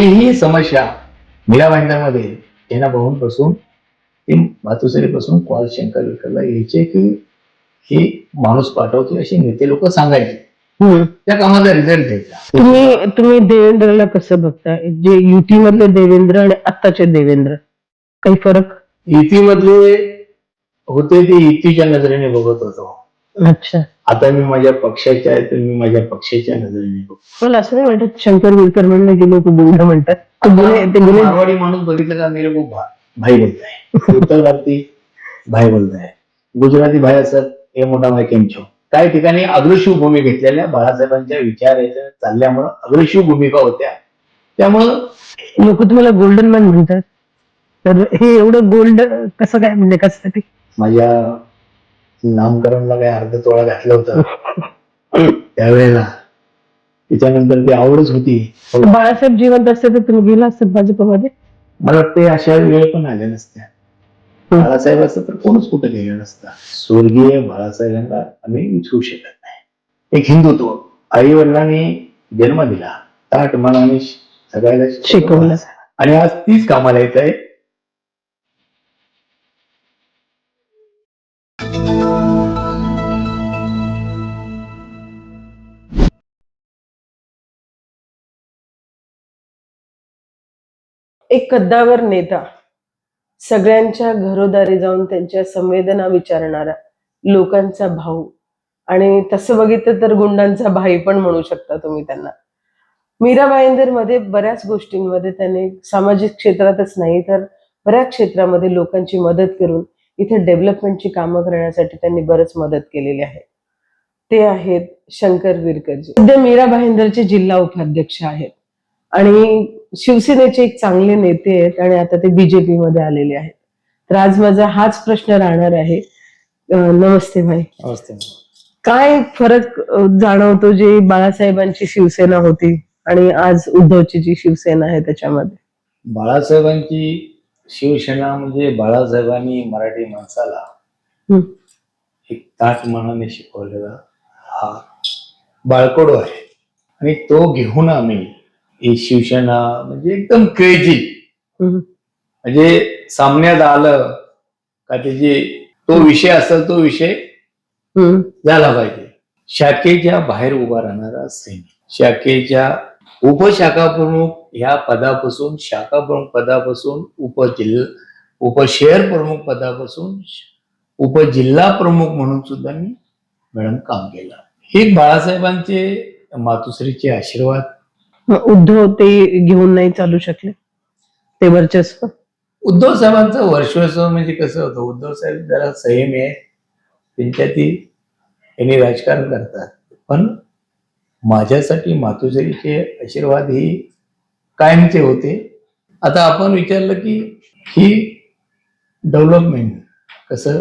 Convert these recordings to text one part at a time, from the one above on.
ही समस्या मीरा भाईंदरमध्ये यांना बघून पासून ती मातुश्रीपासून कॉल शंकर विकरला यायचे की हे माणूस पाठवतोय असे नेते लोक सांगायचे. त्या कामाचा रिझल्ट द्यायचा. तुम्ही तुम्ही देवेंद्रला कसं बघता जे युटी मधले देवेंद्र आणि आत्ताचे देवेंद्र काही फरक? युतीमधले होते ते युतीच्या नजरेने बघत होतो. अच्छा. आता मी माझ्या पक्षाच्या आहे तर मी माझ्या पक्षाच्या नजरेने बघतो. मला असं नाही वाटत शंकर विरकर म्हणलं की लोक गुंड म्हणतात. ते गुन्हे ते गुन्हे मारवाडी माणूस बघितलं का मेरे को भा- भाई बोलताय उत्तर भारती भाई बोलताय गुजराती भाई असत हे मोठा भाई केम छो? काही ठिकाणी अग्रेसिव्ह भूमिका घेतलेल्या बाळासाहेबांच्या विचार याच्या चालल्यामुळं अग्रेसिव्ह भूमिका होत्या. त्यामुळं लोक तुम्हाला गोल्डन मॅन म्हणतात. तर हे एवढं गोल्ड कसं काय म्हणजे कशासाठी? माझ्या नामकरणला काही अर्ध तोळा घातलं होतं. त्यावेळेला त्याच्यानंतर ती आवडच होती. बाळासाहेब जिवंत असते तर तुम्ही गेला असतात भाजपमध्ये? मला वाटतं अशा वेळ पण आल्या नसत्या. बाळासाहेब असतं तर कोणच कुठं गेलं नसतं. स्वर्गीय बाळासाहेबांना आम्ही विसरू शकत नाही. एक हिंदुत्व. आई वडिलांनी जन्म दिला. ताट मनाने सगळ्याला शिकवलं. आणि आज तीच कामाला येत आहे. एक कद्दावर नेता सगळ्यांच्या घरोदारी जाऊन त्यांच्या संवेदना विचारणारा लोकांचा भाऊ आणि तसं बघितलं तर गुंडांचा भाई पण म्हणू शकता तुम्ही त्यांना. मीरा भाईंदरमध्ये बऱ्याच गोष्टींमध्ये त्याने सामाजिक क्षेत्रातच नाही तर बऱ्याच क्षेत्रामध्ये लोकांची मदत करून इथे डेव्हलपमेंटची कामं करण्यासाठी त्यांनी बरंच मदत केलेली आहे. ते आहेत शंकर विरकरजी. सध्या मीरा भाईंदरचे जिल्हा उपाध्यक्ष आहेत. आणि शिवसेनेचे एक चांगले नेते आहेत आणि आता ते बीजेपी मध्ये आलेले आहेत. तर आज माझा हाच प्रश्न राहणार आहे. नमस्ते भाई. काय फरक जाणवतो जे बाळासाहेबांची शिवसेना होती आणि आज उद्धवची जी शिवसेना आहे त्याच्यामध्ये? बाळासाहेबांची शिवसेना म्हणजे बाळासाहेबांनी मराठी माणसाला. एक ताट मनाने शिकवलेला हा बाळकोडो आहे. आणि तो घेऊन आम्ही ही शिवसेना म्हणजे एकदम क्रेझी हम्म. म्हणजे सामन्यात आलं का त्याची तो विषय असेल तो विषय. झाला पाहिजे शाखेच्या बाहेर उभा राहणारा सैनिक शाखेच्या उपशाखा प्रमुख ह्या पदापासून शाखा प्रमुख पदापासून उपजिल्हा उपशहर प्रमुख पदापासून उपजिल्हा प्रमुख म्हणून सुद्धा मी मॅडम काम केलं हे बाळासाहेबांचे मातुश्रीचे आशीर्वाद उद्धव ते घेऊन नाही चालू शकले? ते वर्चस्व? उद्धव साहेबांचं वर्षोत्सव म्हणजे कसं होतं? उद्धव साहेब जरा संयमी आहे त्यांच्या ती यांनी राजकारण करतात. पण माझ्यासाठी मातुश्रीचे आशीर्वाद ही कायमचे होते. आता आपण विचारलं की ही डेव्हलपमेंट कसं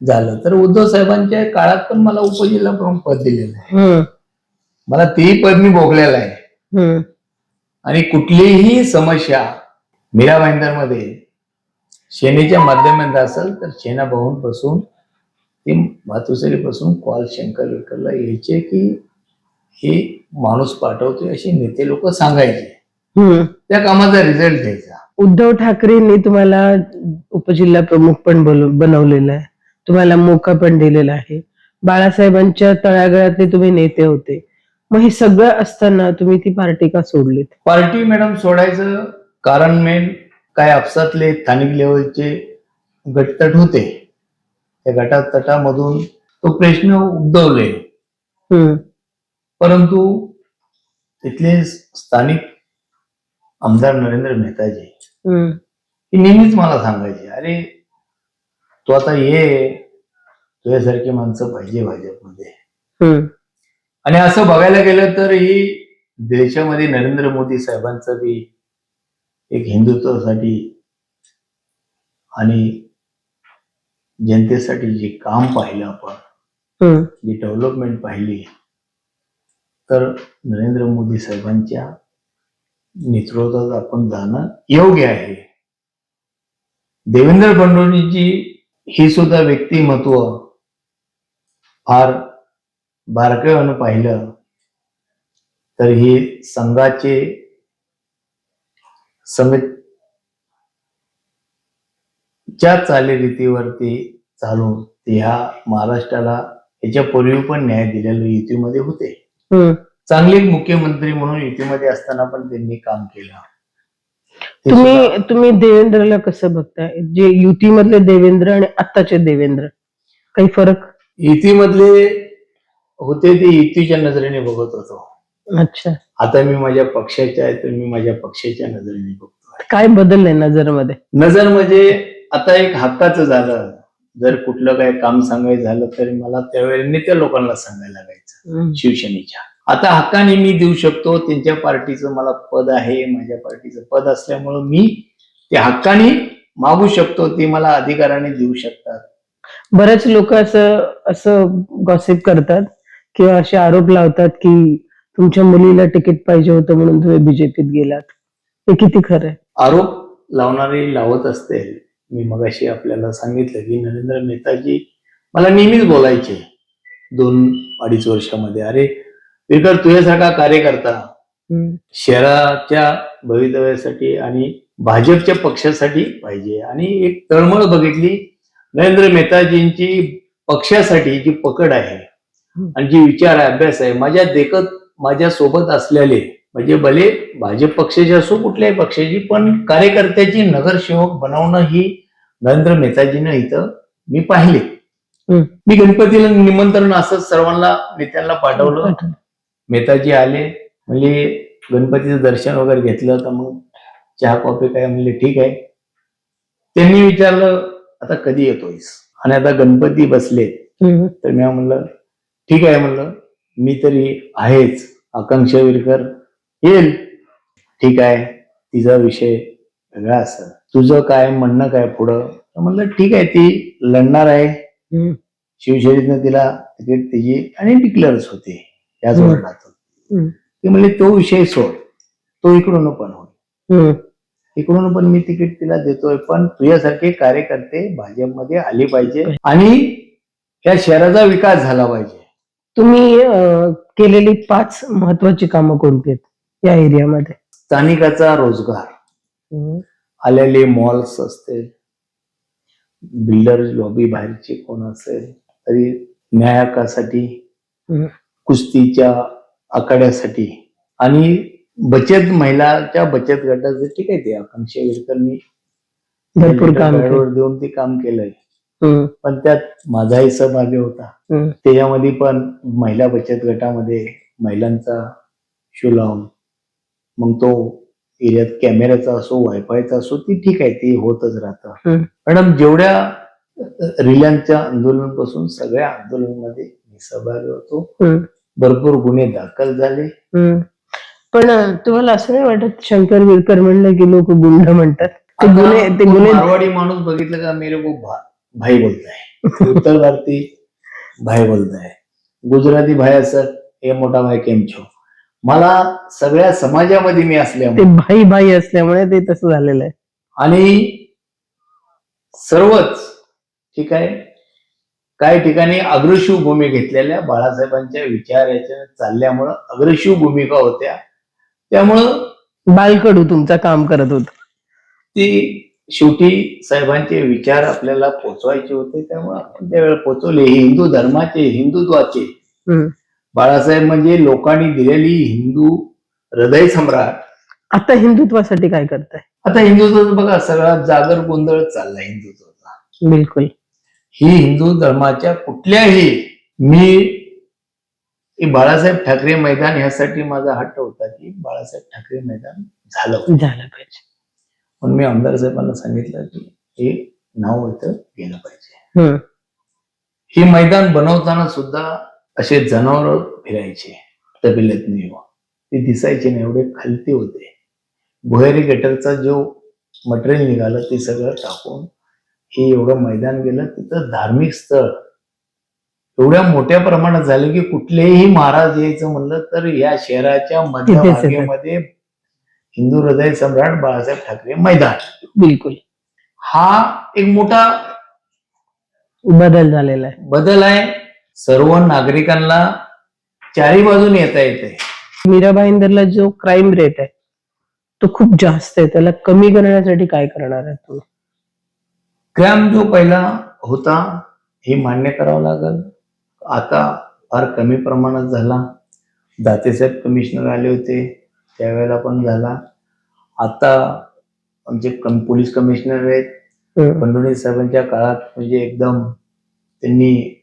झालं? तर उद्धव साहेबांच्या काळात पण मला उपजिल्हा प्रमुख पद दिलेलं आहे. मला तेही पद मी भोगलेलं आहे. आणि कुठलीही समस्या मीरा भाईंदरमध्ये सेनेच्या माध्यमात असेल तर सेना भवनपासून ते मातुश्रीपासून कॉल शंकर विकरला यायचे की हे माणूस पाठवतोय असे नेते लोक सांगायचे. त्या कामाचा रिझल्ट द्यायचा. उद्धव ठाकरेंनी तुम्हाला उपजिल्हा प्रमुख पण बनवलेलं आहे. तुम्हाला मोका पण दिलेला आहे. बाळासाहेबांच्या तळागाळातले तुम्ही नेते होते. मग हे सगळं असताना तुम्ही ती पार्टी का सोडलीत पार्टी मॅडम सोडायचं कारण मेन काय आपसातले स्थानिक लेवलचे गटतट होते त्या गटात तटामधून तो प्रश्न उद्भवले हम्म. परंतु तिथले स्थानिक आमदार नरेंद्र मेहताजी हम्म. हे नेहमीच मला सांगायचे अरे तू आता ये तुझ्यासारखी माणसं पाहिजे भाजपमध्ये हम्म. आणि असं बघायला गेलं तर ही देशामध्ये नरेंद्र मोदी साहेबांचं बी एक हिंदुत्वासाठी आणि जनतेसाठी जे काम पाहिलं आपण. जी डेव्हलपमेंट पाहिली तर नरेंद्र मोदी साहेबांच्या नेतृत्वात आपण जाणं योग्य आहे देवेंद्र फडणवीसजी ही सुद्धा व्यक्तिमत्व फार बारकाईनं पाहिलं तर ही संघाचे संघ च्या चालीरीतीवरती चालून ह्या महाराष्ट्राला याच्या पूर्वी पण न्याय दिलेले युतीमध्ये होते. चांगले मुख्यमंत्री म्हणून युतीमध्ये असताना पण त्यांनी काम केलं. तुम्ही तुम्ही देवेंद्रला कसं बघताय? जे युतीमधले देवेंद्र आणि आत्ताचे देवेंद्र काही फरक? युतीमधले होते ते युतीच्या नजरेने बघत होतो. अच्छा. आता मी माझ्या पक्षाच्या आहे तर मी माझ्या पक्षाच्या नजरेने बघतो काय बदललंय नजरमध्ये? नजर म्हणजे आता एक हक्काचं झालं. जर कुठलं काही काम सांगायचं झालं तर मला त्यावेळेला नेत्या लोकांना सांगायला लागायचं. शिवसेनेच्या. आता हक्काने मी देऊ शकतो त्यांच्या पार्टीचं मला पद आहे माझ्या पार्टीचं पद असल्यामुळं मी ते हक्काने मागू शकतो ते मला अधिकाराने देऊ शकतात. बरेच लोक असं असं गॉसिप करतात. किंवा असे आरोप लावतात की तुमच्या मुलीला तिकीट पाहिजे होतं म्हणून तुम्ही बीजेपीत गेलात. हे किती खरं आहे? आरोप लावणारे लावत असते. मी मगाशी आपल्याला सांगितलं की नरेंद्र नेताजी मला नेहमीच बोलायचे दोन अडीच वर्षामध्ये. अरे विकर तुझ्यासारखा कार्यकर्ता. शहराच्या भवितव्यासाठी आणि भाजपच्या पक्षासाठी पाहिजे. आणि एक तळमळ बघितली. नरेंद्र मेहताजींची पक्षासाठी जी पकड आहे आणि जी विचार आहे अभ्यास आहे माझ्या देखत माझ्या सोबत असलेले म्हणजे भले भाजप पक्षाचे असो कुठल्याही पक्षाची पण कार्यकर्त्याची नगरसेवक बनवणं ही नरेंद्र मेहताजीनं इथं मी पाहिले. मी गणपतीला निमंत्रण असंच सर्वांना नेत्यांना पाठवलं. मेहताजी आले म्हणजे गणपतीचं दर्शन वगैरे घेतलं तर मग चहा कॉफी काय? म्हणले ठीक आहे. त्यांनी विचारलं आता कधी येतोयस? आणि आता गणपती बसले. तर मी म्हणलं ठीक आहे म्हणलं. मी तरी आहेच. आकांक्षा विरकर येईल. ठीक आहे. तिचा विषय वेगळा असं तुझं काय म्हणणं काय पुढं? म्हणलं ठीक आहे ती लढणार आहे. हम्म. शिवसेनेनं तिला तिकीट तिची आणि डिक्लेअर्स होते याच. वर्णातून. ते म्हणले तो विषय सोड. तो इकडून पण होईल. इकडून पण मी तिकीट तिला देतोय पण तुझ्यासारखे कार्यकर्ते भाजपमध्ये आले पाहिजे आणि या शहराचा विकास झाला पाहिजे. तुम्ही केलेली पाच महत्वाची कामं कोणती आहेत या एरियामध्ये स्थानिकाचा रोजगार आलेले मॉल्स असतील बिल्डर लॉबी बाहेरचे कोण असेल तरी न्यायकासाठी. कुस्तीच्या आखाड्यासाठी आणि बचत महिलाच्या बचत गटाचं ठीक आहे ते आकांक्षा विरकरनी भरपूर काम देऊन ते काम केलंय. पण त्यात माझाही सहभागी होता. त्याच्यामध्ये पण महिला बचत गटामध्ये महिलांचा शो लावून मग तो एरियात कॅमेऱ्याचा असो वायफायचा असो ती ठीक आहे ते होतच राहतं. मॅडम जेवढ्या रिलायन्सच्या आंदोलनापासून सगळ्या आंदोलनामध्ये मी सहभागी होतो. भरपूर गुन्हे दाखल झाले. पण तुम्हाला असं नाही वाटत शंकर विरकर म्हणलं की लोक गुंड म्हणतात ते गुन्हे माणूस बघितलं का मेरे को भा- भाई बोलताय. उत्तर भारती भाई बोलताय. गुजराती भाई असत हे मोठा भाई केम छो. मला सगळ्या समाजामध्ये मी असल्यामुळे भाई भाई असल्यामुळे ते तसं झालेलं आहे. आणि सर्वच ठीक आहे काही ठिकाणी अग्रशिव भूमी घेतलेल्या बाळासाहेबांच्या विचार याच्या चालल्यामुळं अग्रशिव भूमिका होत्या. त्यामुळं बालकडू तुमचं काम करत होत. ती शेवटी साहेबांचे विचार आपल्याला पोचवायचे होते त्यामुळे आपण त्यावेळेला पोचवले. हिंदू धर्माचे हिंदुत्वाचे. बाळासाहेब म्हणजे लोकांनी दिलेली हिंदू हृदय सम्राट. आता हिंदुत्वासाठी काय करताय? आता हिंदुत्वाचं बघा सगळा जागर गोंधळ चालला हिंदुत्वाचा. बिलकुल. ही हिंदू धर्माच्या कुठल्याही मी हे बाळासाहेब ठाकरे मैदान ह्यासाठी माझा हट्ट होता की बाळासाहेब ठाकरे मैदान झालं. झालं पाहिजे. म्हणून मी आमदार साहेबांना सांगितलं की हे नाव इथं गेलं पाहिजे. हे मैदान बनवताना सुद्धा असे जनावर फिरायचे तबेल्यात नाही ते दिसायचे नाही एवढे खालती होते भुयारी गटरचा जो मटेरियल निघालं ते सगळं टाकून हे एवढं मैदान गेलं तिथं धार्मिक स्थळ एवढ्या मोठ्या प्रमाणात झालं की कुठलेही महाराज यायचं म्हणलं तर या शहराच्या. मध्यभागेमध्ये हिंदू हृदय सम्राट बाळासाहेब ठाकरे मैदान. बिलकुल. हा एक मोठा बदल झालेला आहे. बदल आहे. सर्व नागरिकांना चारी बाजूने येता येते. मीरा भाईंदरला जो क्राईम रेट आहे तो खूप जास्त आहे. त्याला कमी करण्यासाठी काय करणार आहे तुम्ही? क्राईम जो पहिला होता हे मान्य करावं लागल. आता फार कमी प्रमाणात झाला. दातेसाहेब कमिशनर आले होते. त्यावेळेला पण झाला आता आमचे पोलीस कमिशनर आहेत. फडणवीस साहेबांच्या काळात म्हणजे एकदम त्यांनी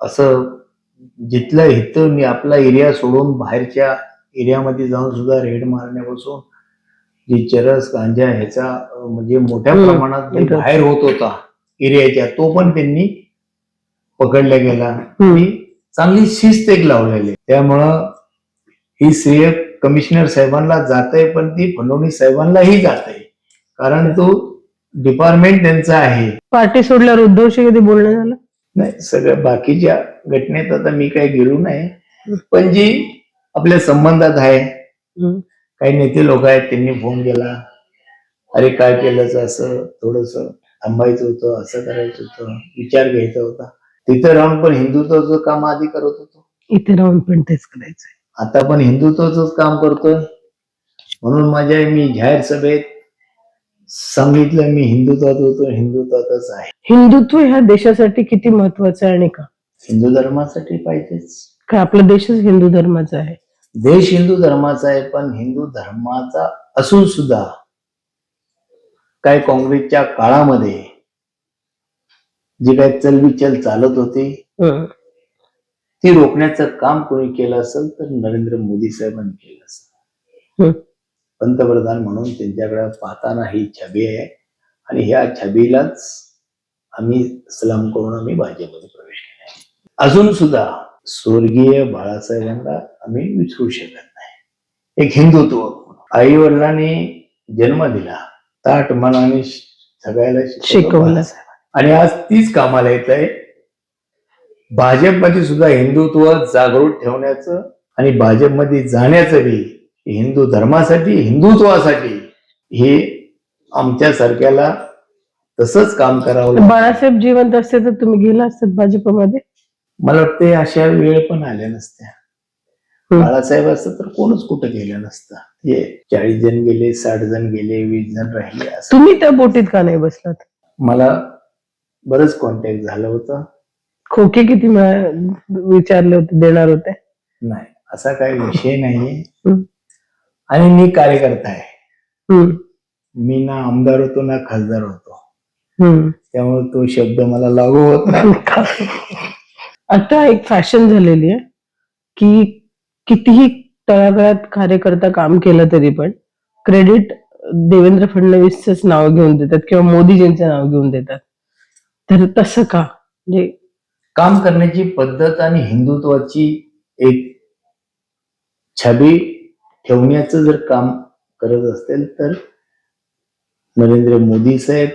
असं जिथलं इथं आपला एरिया सोडून बाहेरच्या एरियामध्ये जाऊन सुद्धा रेड मारण्यापासून जी चरस गांजा ह्याचा म्हणजे मोठ्या. प्रमाणात. बाहेर होत होता एरियाच्या तो पण त्यांनी पकडला गेला. आणि चांगली शिस्त एक लावलेली. त्यामुळं ही श्रेय कमिशनर साहेबांना जात आहे पण ती फडणवीस साहेबांनाही जात आहे कारण तो डिपार्टमेंट त्यांचा आहे. पार्टी सोडल्यावर उद्धवशी कधी बोलणं झालं? नाही सगळ्या बाकीच्या घटनेत आता मी काही गेलो नाही. पण जी आपल्या संबंधात आहे. काही नेते लोक आहेत त्यांनी फोन केला. अरे काय केलंच असं थोडस थांबायचं होतं असं करायचं होतं विचार घ्यायचा होता. तिथं राहून पण हिंदुत्वाचं काम आधी करत होतो. इथे राहून पण तेच करायचंय. आता पण हिंदुत्वाच काम करतोय. म्हणून माझ्या मी जाहीर सभेत सांगितलं मी हिंदुत्वात होतो हिंदुत्वातच आहे. हिंदुत्व ह्या देशासाठी किती महत्वाचं आहे आणि का? हिंदू धर्मासाठी पाहिजेच. का आपला देशच हिंदू धर्माचा आहे? देश हिंदू धर्माचा आहे पण हिंदू धर्माचा असून सुद्धा काय काँग्रेसच्या काळामध्ये जी काय चलबिचल चालत होती. ती रोखण्याचं काम कोणी केलं असेल तर नरेंद्र मोदी साहेबांनी केलं असेल. पंतप्रधान म्हणून त्यांच्याकडे पाहताना ही छबी आहे. आणि ह्या छबीलाच आम्ही सलाम करून आम्ही भाजपमध्ये प्रवेश केला अजून सुद्धा स्वर्गीय बाळासाहेबांना आम्ही विसरू शकत नाही. एक हिंदुत्व आई वडिलांनी जन्म दिला ताट मनाने सगळ्याला शिकवलं. आणि आज तीच कामाला येत आहे भाजपमध्ये सुद्धा हिंदुत्व जागृत ठेवण्याचं आणि भाजपमध्ये जाण्याचं बी हिंदू धर्मासाठी हिंदुत्वासाठी हे आमच्या सारख्याला तसंच काम करावं. बाळासाहेब जिवंत असते तर तुम्ही गेला असतात भाजपमध्ये? मला वाटते अशा वेळ पण आल्या नसत्या. बाळासाहेब असतं तर कोणच कुठं गेलं नसतं. हे चाळीस जण गेले साठ जण गेले वीस जण राहिले तुम्ही त्या बोटीत का नाही बसलात? मला बरंच कॉन्टॅक्ट झालं होतं. खोके किती विचारले होते देणार होते? नाही असा काही विषय नाहीये. हम्म. आणि मी कार्यकर्ता आहे. मी ना आमदार होतो ना खासदार होतो. त्यामुळे तो शब्द मला लागू होत नाही. आता एक फॅशन झालेली आहे की कितीही तळागाळात कार्यकर्ता काम केलं तरी पण क्रेडिट देवेंद्र फडणवीसच नाव घेऊन देतात किंवा मोदीजींचं नाव घेऊन देतात. तर तसं का? म्हणजे काम करण्याची पद्धत आणि हिंदुत्वाची एक छबी ठेवण्याचं जर काम करत असतील तर नरेंद्र मोदी साहेब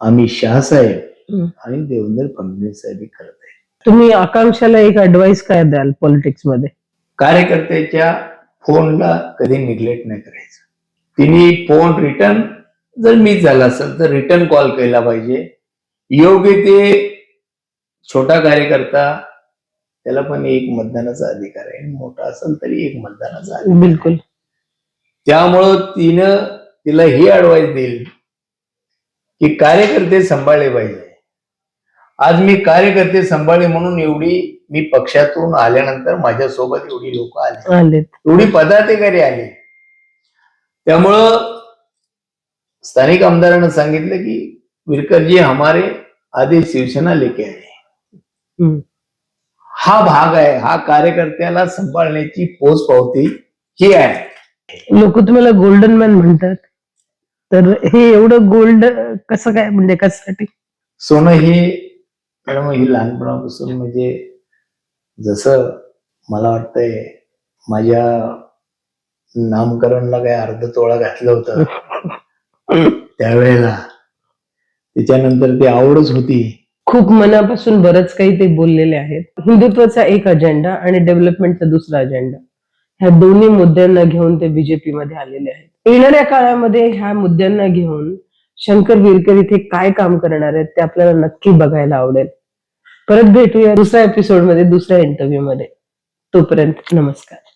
अमित शहा साहेब. आणि देवेंद्र फडणवीस साहेब हे करत आहेत तुम्ही आकांक्षाला एक ऍडवाइस काय द्याल पॉलिटिक्समध्ये? कार्यकर्त्याच्या फोनला कधी निग्लेक्ट नाही करायचं. तिने फोन रिटर्न जर मिस झाला असेल तर रिटर्न कॉल केला पाहिजे. योग्य ते छोटा कार्यकर्ता त्याला पण एक मतदानाचा अधिकार आहे. मोठा असेल तरी एक मतदानाचा अधिकार. बिलकुल. त्यामुळं तिनं तिला ही ऍडवाइस देईल की कार्यकर्ते सांभाळले पाहिजे. आज मी कार्यकर्ते सांभाळले म्हणून एवढी मी पक्षातून आल्यानंतर माझ्यासोबत एवढी लोक आली. एवढी पदाधिकारी आले. त्यामुळं स्थानिक आमदारांना सांगितलं की विरकरजी हमारे आदेश शिवसेना लेके आए. हा। भाग आहे हा कार्यकर्त्याला सांभाळण्याची पोच पावती ही आहे. लोक तुम्हाला गोल्डन मॅन म्हणतात. तर हे एवढं गोल्ड कसं काय म्हणजे कशासाठी? सोनं ही मॅडम ही लहानपणापासून म्हणजे जसं मला वाटतंय माझ्या नामकरणला काय अर्ध तोळा घातलं होतं. त्यावेळेला त्याच्यानंतर ती आवडच होती. खूप मनापासून बरंच काही ते बोललेले आहेत. हिंदुत्वाचा एक अजेंडा आणि डेव्हलपमेंटचा दुसरा अजेंडा ह्या दोन्ही मुद्द्यांना घेऊन ते बीजेपी मध्ये आलेले आहेत. येणाऱ्या काळामध्ये ह्या मुद्द्यांना घेऊन शंकर विरकर इथे काय काम करणार आहेत ते आपल्याला नक्की बघायला आवडेल. परत भेटूया दुसऱ्या एपिसोडमध्ये दुसऱ्या इंटरव्ह्यू मध्ये. तोपर्यंत नमस्कार.